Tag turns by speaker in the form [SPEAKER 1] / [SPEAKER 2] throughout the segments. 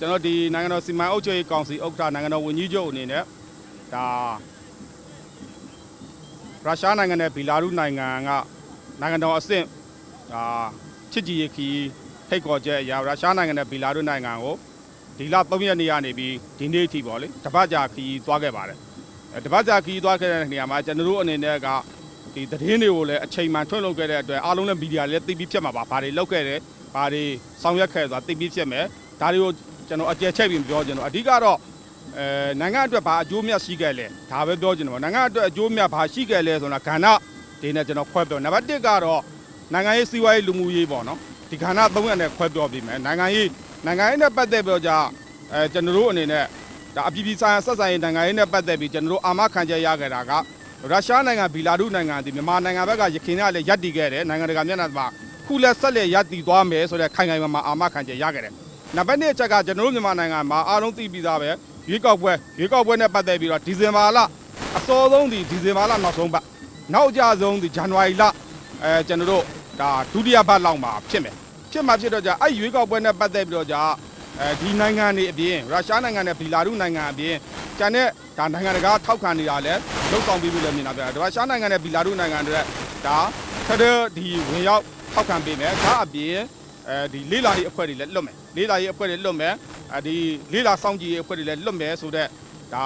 [SPEAKER 1] ကျွန်တော်ဒီနိုင်ငံတော်စီမံအုပ်ချုပ်ရေးကောင်စီဥက္ကဋ္ဌနိုင်ငံတော်ဝန်ကြီးချုပ်အနေနဲ့ဒါရုရှားနိုင်ငံနဲ့ဘီလာရုစ်နိုင်ငံကနိုင်ငံတော်အဆင့်ဒါချစ်ကြည်ရေးခီးထိတ်ခေါ်ချက်အရာရုရှားနိုင်ငံနဲ့ဘီလာရုစ်နိုင်ငံကိုဒီလ3ရက်နေ့ကနေပြီးဒီနေ့အထိပေါ့လေတပတ်ကြာခီးသွားခဲ့ပါတယ်အဲတပတ်ကြာခီးသွားခဲ့တဲ့နေရာမှာကျွန်တော်တို့အနေနဲ့ကဒီသတင်းတွေကိုလည်းအချိန်မှန်ထွက်လုပ်ခဲ့တဲ့အတွက်အားလုံးလည်းမီဒီယာလည်းသိပြီးဖြစ်မှာပါဘာတွေလုပ်ခဲ့တယ်ဘာတွေဆောင်ရွက်ခဲ့ဆိုတာသိပြီးဖြစ်မယ်ဒါတွေကို ကျွန်တော်အကျယ်ချက်ပြီးပြောကျွန်တော်အဓိကတော့အဲနိုင်ငံအတွက်ဘာအကျိုးမြတ်ရှိခဲ့လဲဒါပဲပြောချင်တယ်ပေါ့နိုင်ငံအတွက်အကျိုးမြတ်ဘာရှိခဲ့လဲဆိုတာကဏ္ဍဒီနဲ့ကျွန်တော်ခွဲပြောနံပါတ်1ကတော့နိုင်ငံရေးစီးပွားရေးလူမှုရေးပေါ့နော်ဒီကဏ္ဍ၃ရက်နဲ့ခွဲပြောပြီးမယ်နိုင်ငံရေးနိုင်ငံရေးနဲ့ပတ်သက်ပြီးတော့じゃအဲကျွန်တော်တို့အနေနဲ့ဒါအပြည်ပြည်ဆိုင်ရာဆက်ဆံရေးနိုင်ငံရေးနဲ့ပတ်သက်ပြီးကျွန်တော်တို့အာမခံချက်ရခဲ့တာကရုရှားနိုင်ငံဘီလာရုစ်နိုင်ငံဒီမြန်မာနိုင်ငံဘက်ကရခိုင်ကလည်းရပ်တည်ခဲ့တယ်နိုင်ငံတကာမျက်နှာမှာခုလက်ဆက်လက်ရပ်တည်သွားမယ်ဆိုတဲ့ခိုင်ခိုင်မာမာအာမခံချက်ရခဲ့တယ် နံပါတ်2အချက်ကကျွန်တော်တို့မြန်မာနိုင်ငံမှာအားလုံးသိပြီးသားပဲ ရွေးကောက်ပွဲရွေးကောက်ပွဲနဲ့ပတ်သက်ပြီးတော့ဒီဇင်ဘာလအစောဆုံးဒီဒီဇင်ဘာလနောက်ဆုံးပတ်နောက်ကြဆုံးဒီဇန်နဝါရီလအဲကျွန်တော်တို့ဒါဒုတိယပတ်လောက်မှာဖြစ်မယ်ဖြစ်မှာဖြစ်တော့じゃအဲ့ရွေးကောက်ပွဲနဲ့ပတ်သက်ပြီးတော့じゃအဲဒီနိုင်ငံတွေအပြင်ရုရှားနိုင်ငံနဲ့ဘီလာရုနိုင်ငံအပြင်ကျန်တဲ့ဒါနိုင်ငံတကာထောက်ခံနေတာလဲလှုပ်ဆောင်ပြီးလို့လည်းမြင်တာပြရုရှားနိုင်ငံနဲ့ဘီလာရုနိုင်ငံတွေဒါထတဲ့ဒီဝင်ရောက်ထောက်ခံပေးမယ်ဒါအပြင်အဲဒီလေးလာရေးအဖွဲ့တွေလည်းလွတ်မယ် လေးလာရေးအဖွဲ့တွေလွတ်မယ်အဲဒီလေးလာစောင့်ကြည့်ရေးအဖွဲ့တွေလည်းလွတ်မယ်ဆိုတော့ဒါ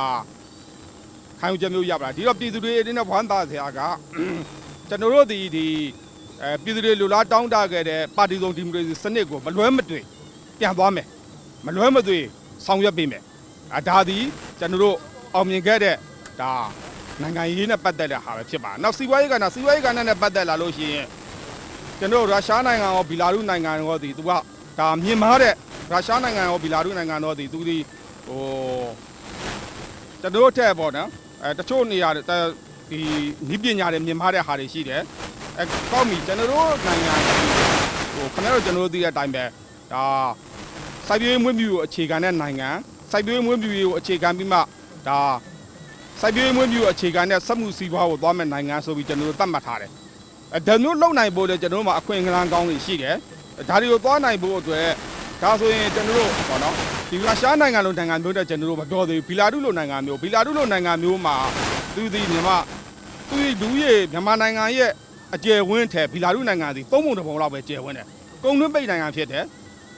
[SPEAKER 1] ခံယူချက်မျိုးရပါလားဒီတော့ပြည်သူတွေအနေနဲ့ဝမ်းသာစရာကကျွန်တော်တို့ဒီဒီအဲပြည်သူတွေလူလားတောင်းတခဲ့တဲ့ပါတီစုံဒီမိုကရေစီစနစ်ကိုမလွဲမသွေပြန်သွားမယ်မလွဲမသွေဆောင်ရွက်ပေးမယ်အဒါဒီကျွန်တော်တို့အောင်မြင်ခဲ့တဲ့ဒါနိုင်ငံရေးနဲ့ပတ်သက်တဲ့ဟာပဲဖြစ်ပါနောက်စီးပွားရေးကဏ္ဍစီးပွားရေးကဏ္ဍနဲ့ပတ်သက်လာလို့ရှိရင်ကျွန်တော်တို့ရုရှားနိုင်ငံရောဘီလာရုနိုင်ငံရောဒီသူက ဒါမြင်မာတဲ့ရုရှားနိုင်ငံရောဘီလာရုနိုင်ငံရောဒီသူဒီဟိုကျွန်တော်တို့ထက်ပေါ့နော်အဲတချို့နေရာတွေဒီနီးပညာတွေမြင်မာတဲ့ဟာတွေရှိတယ်အဲကောက်မီကျွန်တော်တို့နိုင်ငံဟိုခဏတော့ကျွန်တော်တို့သိတဲ့အတိုင်းပဲဒါစိုက်ပျိုးရေးမွေးမြူရေးကိုအခြေခံတဲ့နိုင်ငံစိုက်ပျိုးရေးမွေးမြူရေးကိုအခြေခံပြီးမှဒါစိုက်ပျိုးရေးမွေးမြူရေးအခြေခံတဲ့စက်မှုစီးပွားကိုသွားမဲ့နိုင်ငံဆိုပြီးကျွန်တော်တို့သတ်မှတ်ထားတယ်အဲဒါမျိုးလုံနိုင်ဖို့လည်းကျွန်တော်တို့မှာအခွင့်အလမ်းကောင်းတွေရှိတယ် ဒါတွေကိုသွားနိုင်ဖို့အတွက်ဒါဆိုရင်ကျွန်တော်တို့ပေါ့နော်ဒီရုရှားနိုင်ငံလိုနိုင်ငံမျိုးတဲ့ကျွန်တော်တို့မပြောသေးဘူးဘီလာရုလိုနိုင်ငံမျိုးဘီလာရုလိုနိုင်ငံမျိုးမှာသူဒီမြန်မာသူဒီလူကြီးမြန်မာနိုင်ငံရဲ့အကျယ်ဝန်းထဲဘီလာရုနိုင်ငံဒီသုံးပုံတစ်ပုံလောက်ပဲကျယ်ဝန်းတယ်ကုန်လွင့်ပိတ်နိုင်ငံဖြစ်တယ်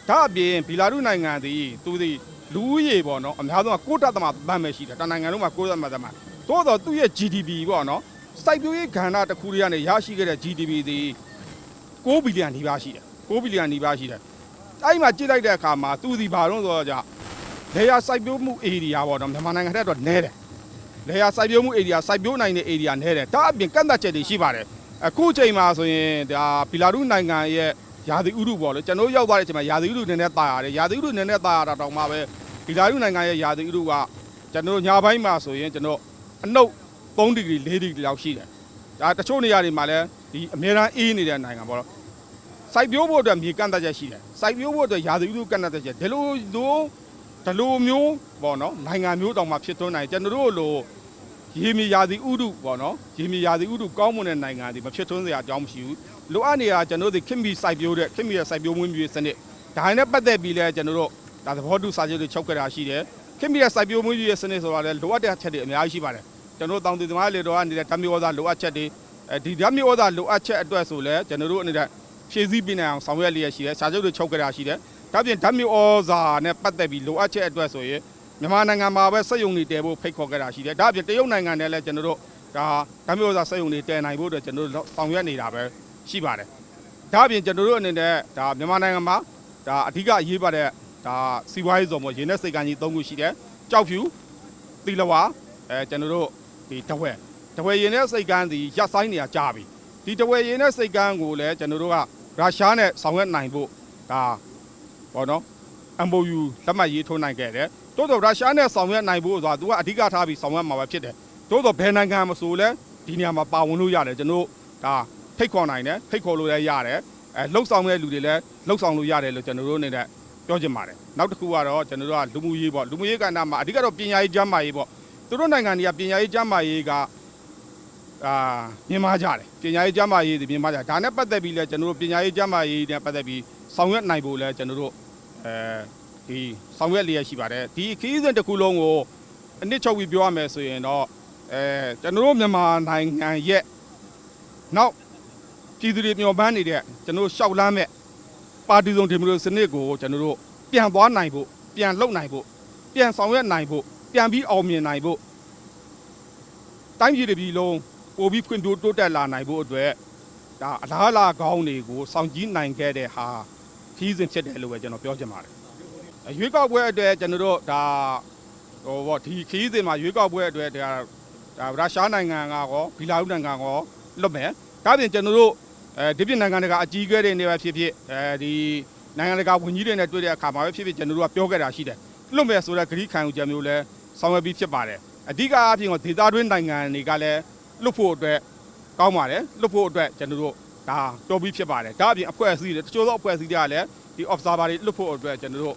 [SPEAKER 1] ဒါအပြင်ဘီလာရုနိုင်ငံဒီသူဒီလူကြီးပေါ့နော်အများဆုံးကကိုတတ်သမဗန်းပဲရှိတယ်တနိုင်ငံလုံးမှာကိုတတ်သမသမသို့တော့သူ့ရဲ့ GDP ပေါ့နော်စိုက်ပျိုးရေးကဏ္ဍတစ်ခုတည်းကနေရရှိခဲ့တဲ့ GDP သည်6ဘီလီယံနီးပါးရှိတယ် 6ဘီလီယံနီးပါးရှိတယ်အဲ့ဒီမှာကြည့်လိုက်တဲ့အခါမှာသူဒီဘာလို့ဆိုတော့じゃလေယာစိုက်ပျိုးမှု area ပေါ့နော်မြန်မာနိုင်ငံထက်တော့နည်းတယ်လေယာစိုက်ပျိုးမှု area စိုက်ပျိုးနိုင်တဲ့ area နည်းတယ်ဒါအပြင်ကန့်သတ်ချက်တွေရှိပါတယ်အခုချိန်မှာဆိုရင်ဒါဘီလာရုနိုင်ငံရဲ့ယာသီဥတုပေါ့လေကျွန်တော်ရောက်သွားတဲ့အချိန်မှာယာသီဥတုနည်းနည်းတာရတယ်ယာသီဥတုနည်းနည်းတာရတာတောင်မှပဲဘီလာရုနိုင်ငံရဲ့ယာသီဥတုကကျွန်တော်ညာဘက်မှာဆိုရင်ကျွန်တော်အနှုတ်3ဒီဂရီ4ဒီဂရီလောက်ရှိတယ်ဒါတချို့နေရာတွေမှာလည်းဒီအများအားအေးနေတဲ့နိုင်ငံပေါ့နော် စိုက်ပျိုးဖို့အတွက်မြေကန့်သက်ချက်ရှိတယ်စိုက်ပျိုးဖို့အတွက်ရာသီဥတုကန့်သက်ချက်ဒီလိုလိုဒီလိုမျိုးပေါ့နော်နိုင်ငံမျိုးတောင်မှဖြစ်သွင်းနိုင်ကျွန်တော်တို့လိုရေမြေရာသီဥတုပေါ့နော်ရေမြေရာသီဥတုကောင်းမွန်တဲ့နိုင်ငံတွေမဖြစ်သွင်းစရာအကြောင်းမရှိဘူးလိုအပ်နေတာကျွန်တော်တို့ခင်မီစိုက်ပျိုးတဲ့ခင်မီရဲ့စိုက်ပျိုးမွေးမြူရေးစနစ်ဒါနဲ့ပတ်သက်ပြီးလဲကျွန်တော်တို့ဒါသဘောတူစာချုပ်တွေချုပ်ခဲ့တာရှိတယ်ခင်မီရဲ့စိုက်ပျိုးမွေးမြူရေးစနစ်ဆိုတာလဲလိုအပ်တဲ့ချက်တွေအများကြီးရှိပါတယ်ကျွန်တော်တို့တောင်သူသမားလေတော်ကနေဓာတ်မျိုးဩဇာလိုအပ်ချက်တွေအဲဒီဓာတ်မျိုးဩဇာလိုအပ်ချက်အတွက်ဆိုလဲကျွန်တော်တို့အနေနဲ့ ဖြည့်ဆည်းပေးနိုင်အောင်ဆောင်ရွက်လျက်ရှိတယ်စာချုပ်တွေချုပ်ကြတာရှိတယ်ဒါပြင်ဓာတ်မျိုးဩဇာနဲ့ပတ်သက်ပြီးလိုအပ်ချက်အတွက်ဆိုရင်မြန်မာနိုင်ငံမှာပဲစက်ယုံတွေတည်ဖို့ဖိတ်ခေါ်ကြတာရှိတယ်ဒါပြင်တရုတ်နိုင်ငံနဲ့လည်းကျွန်တော်တို့ဒါဓာတ်မျိုးဩဇာစက်ယုံတွေတည်နိုင်ဖို့အတွက်ကျွန်တော်တို့ဆောင်ရွက်နေတာပဲရှိပါတယ်ဒါပြင်ကျွန်တော်တို့အနေနဲ့ဒါမြန်မာနိုင်ငံမှာဒါအဓိကအရေးပါတဲ့ဒါစီးပွားရေးဇုံပေါ်ရင်းနဲ့စိတ်ကမ်းကြီး၃ခုရှိတယ်ကြောက်ဖြူသီလဝါအဲကျွန်တော်တို့ဒီတဝဲတဝဲရင်တဲ့စိတ်ကန်းဒီရပ်ဆိုင်နေရကြပြီဒီတဝဲရင်တဲ့စိတ်ကန်းကိုလည်းကျွန်တော်တို့က ရုရှားနဲ့ဆောင်ရွက်နိုင်ဖို့ဒါပေါ့နော် MOU လက်မှတ်ရေးထိုးနိုင်ခဲ့တယ်တိုးတော့ရုရှားနဲ့ဆောင်ရွက်နိုင်ဖို့ဆိုတာ तू ကအဓိကထားပြီးဆောင်ရွက်မှာပဲဖြစ်တယ်တိုးတော့ဘယ်နိုင်ငံမဆိုလဲဒီနေရာမှာပါဝင်လို့ရတယ်ကျွန်တော်ဒါဖိတ်ခေါ်နိုင်တယ်ဖိတ်ခေါ်လို့လည်းရတယ်အဲလှုပ်ဆောင်တဲ့လူတွေလည်းလှုပ်ဆောင်လို့ရတယ်လို့ကျွန်တော်တို့အနေနဲ့ပြောချင်ပါတယ်နောက်တစ်ခုကတော့ကျွန်တော်တို့ကလူမှုရေးပေါ့လူမှုရေးကဏ္ဍမှာအဓိကတော့ပညာရေးကျန်းမာရေးပေါ့သူတို့နိုင်ငံတွေကပညာရေးကျမ်းမာရေးက အာမြင်မာကြတယ်ပညာရေးကျမ်းမာရေးတွေမြင်မာကြတယ်ဒါနဲ့ပတ်သက်ပြီးလဲကျွန်တော်တို့ပညာရေးကျမ်းမာရေးနဲ့ပတ်သက်ပြီးဆောင်ရွက်နိုင်ဖို့လဲကျွန်တော်တို့အဲဒီဆောင်ရွက်လျက်ရှိပါတယ်ဒီခရီးစဉ်တစ်ခုလုံးကိုအနစ်ချုပ်ပြီးပြောရမယ်ဆိုရင်တော့အဲကျွန်တော်တို့မြန်မာနိုင်ငံရဲ့နောက်ပြည်သူတွေမျှော်မှန်းနေတဲ့ကျွန်တော်တို့ရှောက်လန်းမဲ့ပါတီစုံဒီမိုကရေစီစနစ်ကိုကျွန်တော်တို့ပြန်သွားနိုင်ဖို့ပြန်လှုပ်နိုင်ဖို့ပြန်ဆောင်ရွက်နိုင်ဖို့ပြန်ပြီးအောင်မြင်နိုင်ဖို့တိုင်းပြည်တစ်ပြည်လုံး ပို့ပြီးဖွံ့ဖြိုးတိုးတက်လာနိုင်ဖို့အတွက်ဒါအလားအလာကောင်းတွေကိုစောင့်ကြည့်နိုင်ခဲ့တဲ့ဟာခီးစဉ်ဖြစ်တယ်လို့ပဲကျွန်တော်ပြောချင်ပါတယ်အရွေးကောက်ပွဲအတွက်ကျွန်တော်တို့ဒါဟိုဘောဒီခီးစဉ်မှာရွေးကောက်ပွဲအတွက်ဒါဒါရုရှားနိုင်ငံကရောဘီလာရုစ်နိုင်ငံကရောလွတ်မယ်ဒါပြင်ကျွန်တော်တို့အဲဒီပြင်နိုင်ငံတကာအကြီးအကဲတွေနေပဲဖြစ်ဖြစ်အဲဒီနိုင်ငံတကာဝန်ကြီးတွေနဲ့တွေ့တဲ့အခါမှာပဲဖြစ်ဖြစ်ကျွန်တော်တို့ကပြောခဲ့တာရှိတယ်လွတ်မယ်ဆိုတဲ့ဂရိခံယူချက်မျိုးလဲဆောင်ရွက်ပြီးဖြစ်ပါတယ်အဓိကအပြင်ကဒေသတွင်းနိုင်ငံတွေကလည်း လွတ်ဖို့အတွက်ကောင်းပါတယ်လွတ်ဖို့အတွက်ကျွန်တော်တို့ဒါတော်ပြီးဖြစ်ပါတယ်ဒါအပြင်အဖွဲ့အစည်းတွေတချို့သောအဖွဲ့အစည်းတွေကလည်းဒီ observer တွေလွတ်ဖို့အတွက်ကျွန်တော်တို့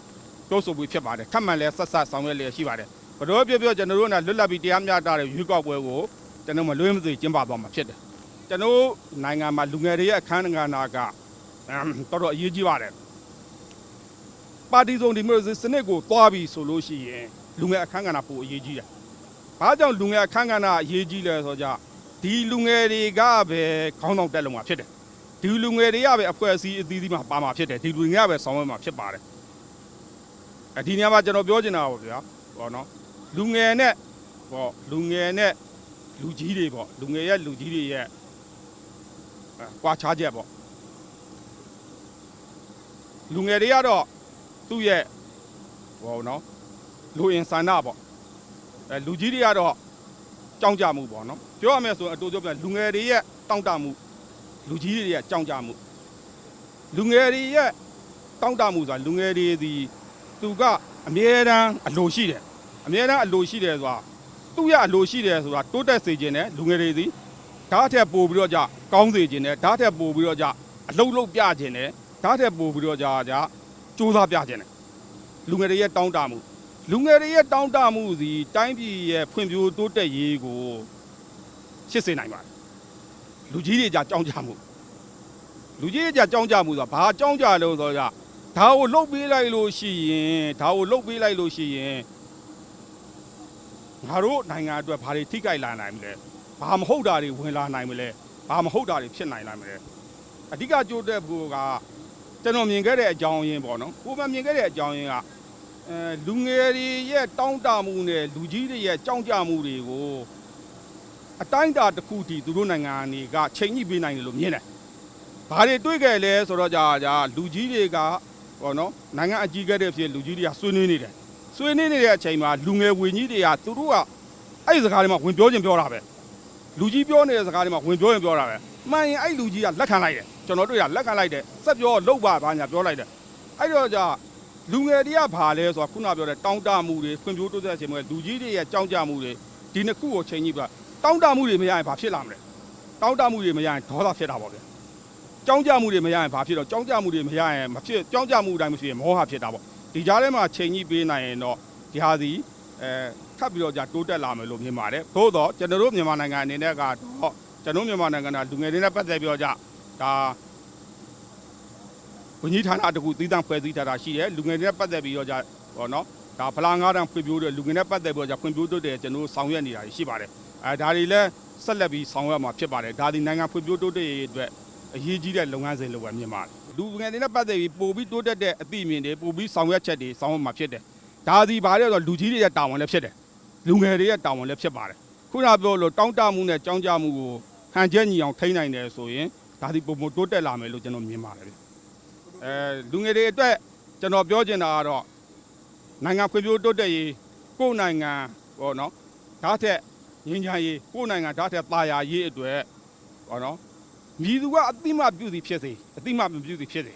[SPEAKER 1] ပြောဆိုပြီးဖြစ်ပါတယ်ထပ်မံလဲဆက်ဆက်ဆောင်ရွက်လျက်ရှိပါတယ်ဘယ်တော့ပြပြကျွန်တော်တို့ကလွတ်လပ်ပြီးတရားမျှတတဲ့ရွေးကောက်ပွဲကိုကျွန်တော်မလွှဲမသွေကျင်းပသွားမှာဖြစ်တယ်ကျွန်တော်နိုင်ငံမှာလူငယ်တွေရဲ့အခမ်းအနားကအမ်တော်တော်အရေးကြီးပါတယ်ပါတီစုံဒီမိုကရေစီစနစ်ကိုသွားပြီဆိုလို့ရှိရင်လူငယ်အခမ်းအနားပိုအရေးကြီးတယ်ဘာကြောင့်လူငယ်အခမ်းအနားအရေးကြီးလဲဆိုတော့ ဒီလူငယ်တွေကပဲခေါင်းဆောင်တက်လုံမှာဖြစ်တယ်ဒီလူငယ်တွေကပဲအဖွဲ့အစည်းအသီးသီးမှာပါမှာဖြစ်တယ်ဒီလူငယ်ကပဲဆောင်ရွက်မှာဖြစ်ပါတယ်အဒီနေရာမှာကျွန်တော်ပြောချင်တာပေါ့ဗျာဟောနော်လူငယ်နဲ့ဟောလူငယ်နဲ့လူကြီးတွေပေါ့လူငယ်ရဲ့လူကြီးတွေရဲ့အဲကွာခြားချက်ပေါ့လူငယ်တွေကတော့သူ့ရဲ့ဟောနော်လူအင်ဆန္ဒပေါ့အဲလူကြီးတွေကတော့ ကြောင်းကြမှုပေါ့နော်ပြောရမယ်ဆိုရင်အတူတူပြန်လူငယ်တွေရဲ့တောင့်တမှုလူကြီးတွေရဲ့ကြောင်းကြမှုလူငယ်တွေရဲ့တောင့်တမှုဆိုတာလူငယ်တွေဒီသူကအမြဲတမ်းအလိုရှိတယ်အမြဲတမ်းအလိုရှိတယ်ဆိုတာသူ့ရဲ့အလိုရှိတယ်ဆိုတာတိုးတက်စေခြင်းနဲ့လူငယ်တွေဒီဓာတ်ထက်ပို့ပြီးတော့ကြကောင်းစေခြင်းနဲ့ဓာတ်ထက်ပို့ပြီးတော့ကြအလုတ်လုတ်ပြခြင်းနဲ့ဓာတ်ထက်ပို့ပြီးတော့ကြကြစူးစမ်းပြခြင်းနဲ့လူငယ်တွေရဲ့တောင့်တမှု လူငယ်တွေရဲ့တောင်းတမှုစီတိုင်းပြည်ရဲ့ဖွံ့ဖြိုးတိုးတက်ရေးကိုရှစ်စေနိုင်ပါတယ်လူကြီးတွေကြကြောင်းကြမှုလူကြီးတွေကြကြောင်းကြမှုဆိုတာဘာကြောင်းကြလို့ဆိုတော့ဒါကိုလှုပ်ပေးလိုက်လို့ရှိရင်ဒါကိုလှုပ်ပေးလိုက်လို့ရှိရင်ငါတို့နိုင်ငံအတွက်ဘာတွေထိခိုက်လာနိုင်မလဲဘာမဟုတ်တာတွေဝင်လာနိုင်မလဲဘာမဟုတ်တာတွေဖြစ်နိုင်နိုင်မလဲအဓိကကြိုးတက်ဖို့ကကျွန်တော်မြင်ခဲ့တဲ့အကြောင်းရင်းပေါ့နော်ကိုယ်မှမြင်ခဲ့တဲ့အကြောင်းရင်းက အဲလူငယ်တွေရဲ့တောင်းတမှုနဲ့လူကြီးတွေရဲ့ကြောင်းကြမှုတွေကိုအတိုင်းအတာတစ်ခုတည်းသူတို့နိုင်ငံတွေကချိန်ညှိပေးနိုင်တယ်လို့မြင်တယ်။ဘာတွေတွေ့ခဲ့လဲဆိုတော့ကြာကြာလူကြီးတွေကဟောနော်နိုင်ငံအကြီးအကဲတွေဖြစ်လူကြီးတွေကဆွေးနွေးနေတယ်။ဆွေးနွေးနေတဲ့အချိန်မှာလူငယ်ဝင်ကြီးတွေကသူတို့ကအဲ့ဒီစကားတွေမှာဝင်ပြောခြင်းပြောတာပဲ။လူကြီးပြောနေတဲ့စကားတွေမှာဝင်ပြောရင်ပြောတာပဲ။မှန်ရင်အဲ့လူကြီးကလက်ခံလိုက်တယ်။ကျွန်တော်တို့ကလက်ခံလိုက်တယ်။စက်ပြောလှုပ်ပါဘာညာပြောလိုက်တယ်။အဲ့တော့ကြာ လူငယ်တွေကဘာလဲဆိုတော့ခုနပြောတဲ့တောင်းတမှုတွေဖွံ့ဖြိုးတိုးတက်ခြင်းတွေလူကြီးတွေရဲ့ကြောင်းကြမှုတွေဒီနှစ်ခုကိုချိန်ကြည့်ပါတောင်းတမှုတွေမရရင်ဘာဖြစ်လာမလဲတောင်းတမှုတွေမရရင်ဒေါသဖြစ်တာပေါ့ဗျာကြောင်းကြမှုတွေမရရင်ဘာဖြစ်တော့ကြောင်းကြမှုတွေမရရင်မဖြစ်ကြောင်းကြမှုတိုင်းမရှိရင်မောဟဖြစ်တာပေါ့ဒီကြားထဲမှာချိန်ကြည့်ပေးနိုင်ရင်တော့ဒီဟာစီအဲထပ်ပြီးတော့じゃတိုးတက်လာမယ်လို့မြင်ပါတယ်သို့တော့ကျွန်တော်တို့မြန်မာနိုင်ငံအနေနဲ့ကတော့ကျွန်တော်မြန်မာနိုင်ငံကလူငယ်တွေနဲ့ပတ်သက်ပြီးတော့じゃဒါ ဝန်ကြီးဌာနတစ်ခုသီးသန့်ဖွဲ့စည်းထားတာရှိတယ်လူငယ်တွေနဲ့ပတ်သက်ပြီးတော့じゃဟောနော်ဒါဖလာငါးတန်းဖွံ့ဖြိုးတဲ့လူငယ်နဲ့ပတ်သက်ပြီးတော့じゃဖွံ့ဖြိုးတိုးတက်ကျွန်တော်တို့ဆောင်ရွက်နေတာရှိပါတယ်အဲဒါတွေလည်းဆက်လက်ပြီးဆောင်ရွက်မှာဖြစ်ပါတယ်ဒါဒီနိုင်ငံဖွံ့ဖြိုးတိုးတက်ရေးအတွက်အရေးကြီးတဲ့လုပ်ငန်းစဉ်လို့ပဲမြင်ပါတယ်လူငယ်တွေနဲ့ပတ်သက်ပြီးပို့ပြီးတိုးတက်တဲ့အသိအမြင်တွေပို့ပြီးဆောင်ရွက်ချက်တွေဆောင်ရွက်မှာဖြစ်တယ်ဒါဒီဘာလဲဆိုတော့လူကြီးတွေရဲ့တာဝန်လည်းဖြစ်တယ်လူငယ်တွေရဲ့တာဝန်လည်းဖြစ်ပါတယ်ခုနပြောလို့တောင်းတမှုနဲ့ကြောင်းကြမှုကိုဟန်ချက်ညီအောင်ထိန်းနိုင်တယ်ဆိုရင်ဒါဒီပုံမတိုးတက်လာမယ်လို့ကျွန်တော်မြင်ပါတယ်ဗျ အဲလူငယ်တွေအတွက်ကျွန်တော်ပြောချင်တာကတော့နိုင်ငံဖွံ့ဖြိုးတိုးတက်ရေးကိုယ်နိုင်ငံပေါ့နော်ဓာတ်ထက်ငင်းချရေးကိုယ်နိုင်ငံဓာတ်ထက်ပါရာရေးအတွက်ပေါ့နော်မိသူကအတိမပြုသည်ဖြစ်စေအတိမမပြုသည်ဖြစ်စေ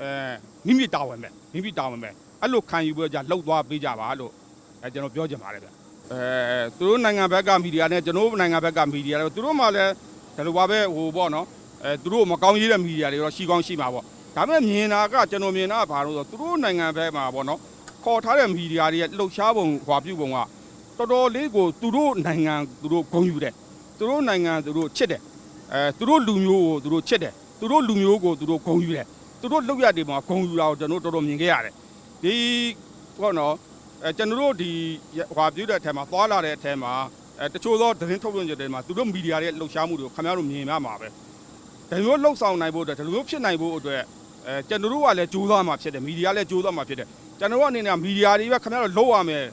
[SPEAKER 1] အဲမိမိတာဝန်ပဲမိမိတာဝန်ပဲအဲ့လိုခံယူပြီးတော့ကြာလှုပ်သွားပေးကြပါလို့အဲကျွန်တော်ပြောချင်ပါတယ်ဗျအဲသူတို့နိုင်ငံဘက်ကမီဒီယာနဲ့ကျွန်တော်နိုင်ငံဘက်ကမီဒီယာတော့သူတို့မှလည်းဒါလိုပါပဲဟိုပေါ့နော်အဲသူတို့မကောင်းရေးတဲ့မီဒီယာတွေတော့ရှိကောင်းရှိမှာပေါ့ ဒါပေမဲ့မြင်တာကကျွန်တော်မြင်တာကဘာလို့ဆိုတော့သူတို့နိုင်ငံဘက်မှာပေါ့နော်ခေါ်ထားတဲ့မီဒီယာတွေရဲ့လှုပ်ရှားပုံဟွာပြုပုံကတော်တော်လေးကိုသူတို့နိုင်ငံသူတို့ဂုဏ်ယူတယ်သူတို့နိုင်ငံသူတို့ချစ်တယ်အဲသူတို့လူမျိုးကိုသူတို့ချစ်တယ်သူတို့လူမျိုးကိုသူတို့ဂုဏ်ယူတယ်သူတို့လှုပ်ရတဲ့မှာဂုဏ်ယူတာကိုကျွန်တော်တော်တော်မြင်ခဲ့ရတယ်ဒီပေါ့နော်အဲကျွန်တော်တို့ဒီဟွာပြုတဲ့အထက်မှာသွားလာတဲ့အထက်မှာအဲတချို့သောသတင်းထုတ်လွှင့်ချက်တွေမှာသူတို့မီဒီယာတွေလှုပ်ရှားမှုတွေကိုခင်ဗျားတို့မြင်ရမှာပဲ ဒါမျိုးလှုပ်ဆောင်နိုင်ဖို့အတွက်ဒါလိုမျိုးဖြစ်နိုင်ဖို့အတွက်အဲကျွန်တော်တို့ကလည်းကြိုးစားမှာဖြစ်တယ်မီဒီယာလည်းကြိုးစားမှာဖြစ်တယ်ကျွန်တော်တို့အနေနဲ့မီဒီယာတွေပဲခင်ဗျားတို့လှုပ်ရမယ်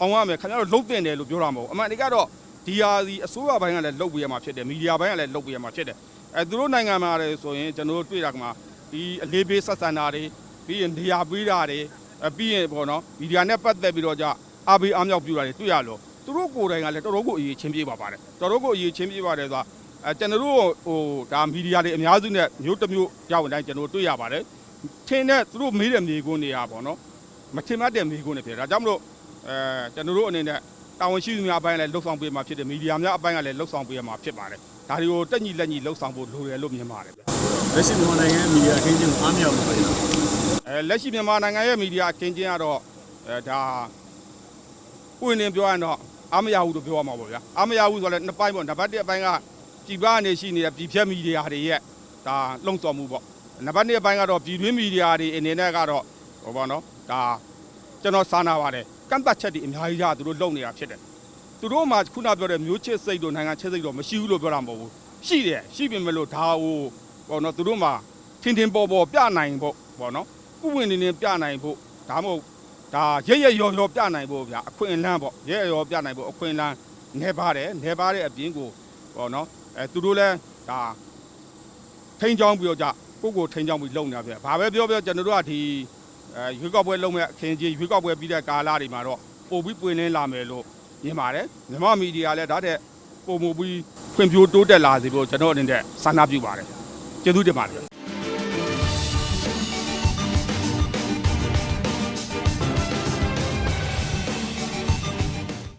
[SPEAKER 1] အောင်ရမယ်ခင်ဗျားတို့လှုပ်တင်တယ်လို့ပြောတာမဟုတ်ဘူးအမှန်တကယ်တော့ဒီဟာဒီအစိုးရဘိုင်းကလည်းလှုပ်ပေးရမှာဖြစ်တယ်မီဒီယာဘိုင်းကလည်းလှုပ်ပေးရမှာဖြစ်တယ်အဲသူတို့နိုင်ငံမှာလည်းဆိုရင်ကျွန်တော်တို့တွေ့တာကမှဒီအလေးပေးဆက်ဆံတာတွေပြီးရင်နေရာပေးတာတွေအဲပြီးရင်ပေါ့နော်မီဒီယာနဲ့ပတ်သက်ပြီးတော့ကြအားပေးအားမြောက်ပြုတာတွေတွေ့ရလို့သူတို့ကိုယ်တိုင်ကလည်းတော်တော်ကိုအရေးချင်းပြေးပါပါတယ်တော်တော်ကိုအရေးချင်းပြေးပါတယ်ဆိုတာ အဲကျွန်တော်တို့ဟိုဒါမီဒီယာတွေအများစုနဲ့မျိုးတစ်မျိုးရောက်ဝင်တိုင်းကျွန်တော်တို့တွေ့ရပါတယ်ထင်းတဲ့သူတို့မေးတဲ့မြေခွန်းတွေကပေါ့နော်မထင်မှတ်တဲ့မြေခွန်းတွေဖြစ်တယ်ဒါကြောင့်မလို့အဲကျွန်တော်တို့အနေနဲ့တာဝန်ရှိသူများအပိုင်းလည်းလှုပ်ဆောင်ပေးမှာဖြစ်တယ်မီဒီယာများအပိုင်းကလည်းလှုပ်ဆောင်ပေးမှာဖြစ်ပါတယ်ဒါတွေကိုတက်ညီလက်ညီလှုပ်ဆောင်ဖို့လိုတယ်လို့မြင်ပါတယ်ဗျ
[SPEAKER 2] လက်ရှိမြန်မာနိုင်ငံရဲ့မီဒီယာခင်းချင်းကိုအားမြောက်လို့ပဲ
[SPEAKER 1] အဲလက်ရှိမြန်မာနိုင်ငံရဲ့မီဒီယာအခင်းကျင်းကတော့အဲဒါပွင့်နေပြောရရင်တော့အားမရဘူးလို့ပြောရမှာပေါ့ဗျာအားမရဘူးဆိုတော့လည်းနှစ်ပိုင်းပေါ့နံပါတ်1အပိုင်းက ပြည်ပကနေရှိနေတဲ့ပြည်ဖြတ်မီဒီယာတွေရဲ့ဒါလုံဆော်မှုပေါ့နံပါတ်2အပိုင်းကတော့ပြည်တွင်းမီဒီယာတွေအနေနဲ့ကတော့ဟောပါနော်ဒါကျွန်တော်စာနာပါတယ်ကန့်ပတ်ချက်တွေအများကြီးရသူတို့လုံနေတာဖြစ်တယ်သူတို့မှခုနပြောတဲ့မျိုးချစ်စိတ်တို့နိုင်ငံချစ်စိတ်တို့မရှိဘူးလို့ပြောတာမဟုတ်ဘူးရှိတယ်ရှိပြီမလို့ဒါဟိုပေါ့နော်သူတို့မှထင်ထင်ပေါ်ပေါ်ပြနိုင်ဖို့ပေါ့နော်ဥဝင်နေနေပြနိုင်ဖို့ဒါမှမဟုတ်ဒါရရရော်ရော်ပြနိုင်ဖို့ဗျာအခွင့်အလမ်းပေါ့ရရရော်ပြနိုင်ဖို့အခွင့်အလမ်းနေပါတယ်နေပါတဲ့အပြင်ကိုပေါ့နော် အဲသူတို့လဲဒါထိန်းချောင်းပြီးတော့ကြကိုယ့်ကိုထိန်းချောင်းပြီးလုပ်နေတာဗျာဘာပဲပြောပြောကျွန်တော်တို့ကဒီအဲရွေးကောက်ပွဲလုပ်မဲ့အခင်းကြီးရွေးကောက်ပွဲပြီးတဲ့ကာလတွေမှာတော့ပို့ပြီးပွင့်လင်းလာမယ်လို့မြင်ပါတယ်မြန်မာမီဒီယာလည်းဒါတဲ့ပုံမူပြီးဖွံ့ဖြိုးတိုးတက်လာစေဖို့ကျွန်တော်အနေနဲ့ဆန္ဒပြုပါတယ်ကျေးဇူးတင်ပါတယ်